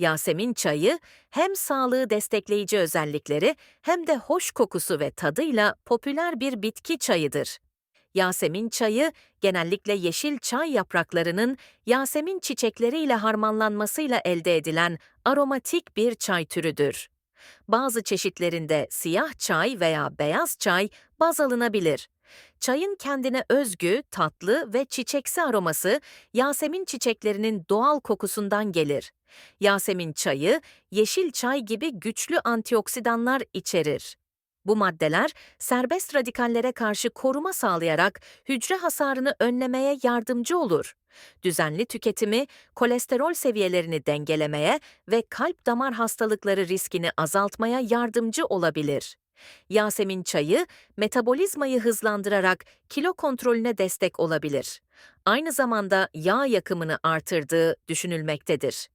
Yasemin çayı hem sağlığı destekleyici özellikleri hem de hoş kokusu ve tadıyla popüler bir bitki çayıdır. Yasemin çayı genellikle yeşil çay yapraklarının yasemin çiçekleriyle harmanlanmasıyla elde edilen aromatik bir çay türüdür. Bazı çeşitlerinde siyah çay veya beyaz çay baz alınabilir. Çayın kendine özgü, tatlı ve çiçeksi aroması Yasemin çiçeklerinin doğal kokusundan gelir. Yasemin çayı, yeşil çay gibi güçlü antioksidanlar içerir. Bu maddeler serbest radikallere karşı koruma sağlayarak hücre hasarını önlemeye yardımcı olur. Düzenli tüketimi kolesterol seviyelerini dengelemeye ve kalp damar hastalıkları riskini azaltmaya yardımcı olabilir. Yasemin çayı metabolizmayı hızlandırarak kilo kontrolüne destek olabilir. Aynı zamanda yağ yakımını artırdığı düşünülmektedir.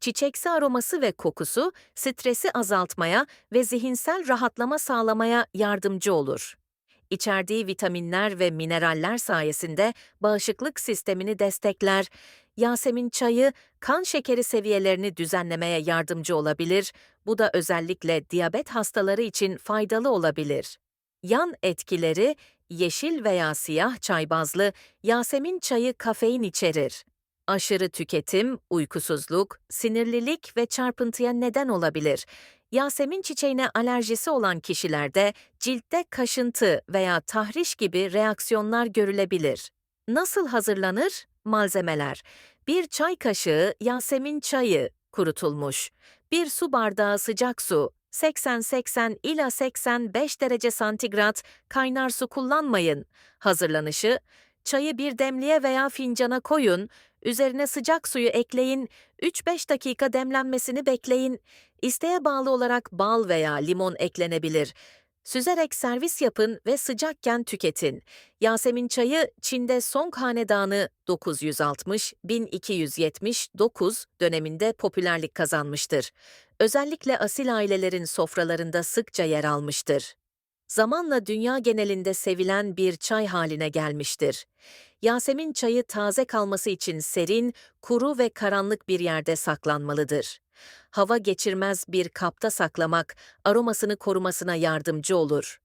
Çiçeksi aroması ve kokusu stresi azaltmaya ve zihinsel rahatlama sağlamaya yardımcı olur. İçerdiği vitaminler ve mineraller sayesinde bağışıklık sistemini destekler. Yasemin çayı kan şekeri seviyelerini düzenlemeye yardımcı olabilir. Bu da özellikle diyabet hastaları için faydalı olabilir. Yan etkileri yeşil veya siyah çay bazlı Yasemin çayı kafein içerir. Aşırı tüketim, uykusuzluk, sinirlilik ve çarpıntıya neden olabilir. Yasemin çiçeğine alerjisi olan kişilerde ciltte kaşıntı veya tahriş gibi reaksiyonlar görülebilir. Nasıl hazırlanır? Malzemeler 1 çay kaşığı Yasemin çayı kurutulmuş. 1 su bardağı sıcak su 80-80 ila 85 derece santigrat kaynar su kullanmayın. Hazırlanışı Çayı bir demliğe veya fincana koyun, üzerine sıcak suyu ekleyin, 3-5 dakika demlenmesini bekleyin. İsteğe bağlı olarak bal veya limon eklenebilir. Süzerek servis yapın ve sıcakken tüketin. Yasemin çayı Çin'de Song Hanedanı 960-1279 döneminde popülerlik kazanmıştır. Özellikle asil ailelerin sofralarında sıkça yer almıştır. Zamanla dünya genelinde sevilen bir çay haline gelmiştir. Yasemin çayı taze kalması için serin, kuru ve karanlık bir yerde saklanmalıdır. Hava geçirmez bir kapta saklamak aromasını korumasına yardımcı olur.